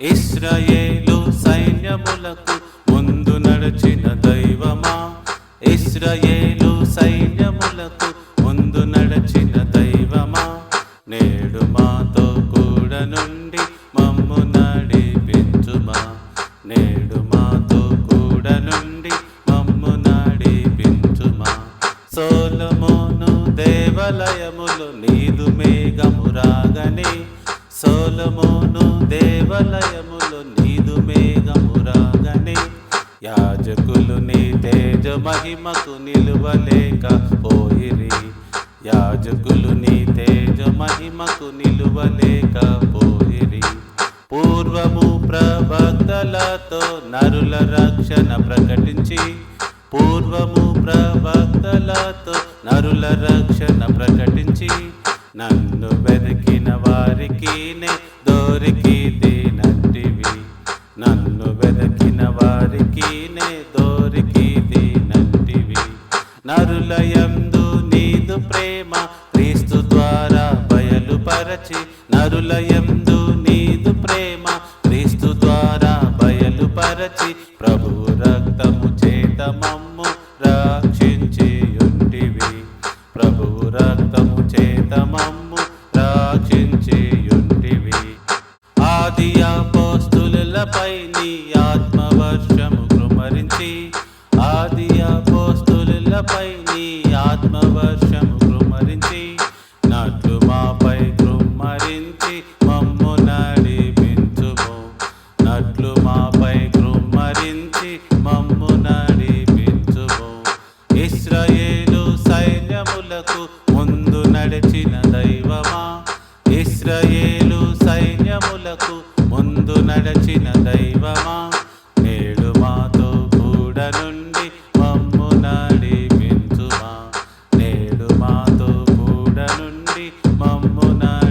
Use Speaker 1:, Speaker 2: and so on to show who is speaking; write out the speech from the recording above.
Speaker 1: ఇస్రాయేలు సైన్యములకు ముందు నడిచిన దైవమా? ఇస్రాయేలు సైన్యములకు ముందు నడిచిన దైవమా? నేడు మాతో కూడా నుండి మమ్ము నడిపించుమా? నేడు మాతో కూడా నుండి మమ్ము నడిపించుమా? సోలమోను దేవాలయములు నీదు మేఘము రాగనే. సోలమో దేవాలయములు నీదు మేఘము రాగనే యాజకులు నీ తేజ మహిమకు నిలువలేక పోయిరి. యాజకులు నీ తేజ మహిమకు నిలువలేక పోయిరి. పూర్వము ప్రవక్తలతో నరుల రక్షణ ప్రకటించి పూర్వము ప్రవక్తలతో నరుల రక్షణ ప్రకటించి నన్ను వెతికిన వారికి నే దోరికి దొరికిది నంటివి. నరులయందు నీదు ప్రేమ క్రీస్తు ద్వారా బయలుపరచి. నరులయందు నీదు ప్రేమ క్రీస్తు ద్వారా బయలుపరచి. ప్రభువు రక్తము చేత మమ్ము రక్షించి ఉంటివి ప్రభువు రక్తము చేత మమ్ము రక్షించి ఉంటివి ఆది అపోస్తులపై నీ ఆత్మవర్షము స్మరించి ఆది అపోస్తులపై నీ ఆత్మవర్షము కృమరించి నట్లు మాపై కృమ్మరించి మమ్ము నడిపించుము. నట్లు మాపై కృమ్మరించి మమ్ము నడిపించుము. ఇస్రాయేలు సైన్యములకు ముందు నడిచిన దైవమా? Ramona.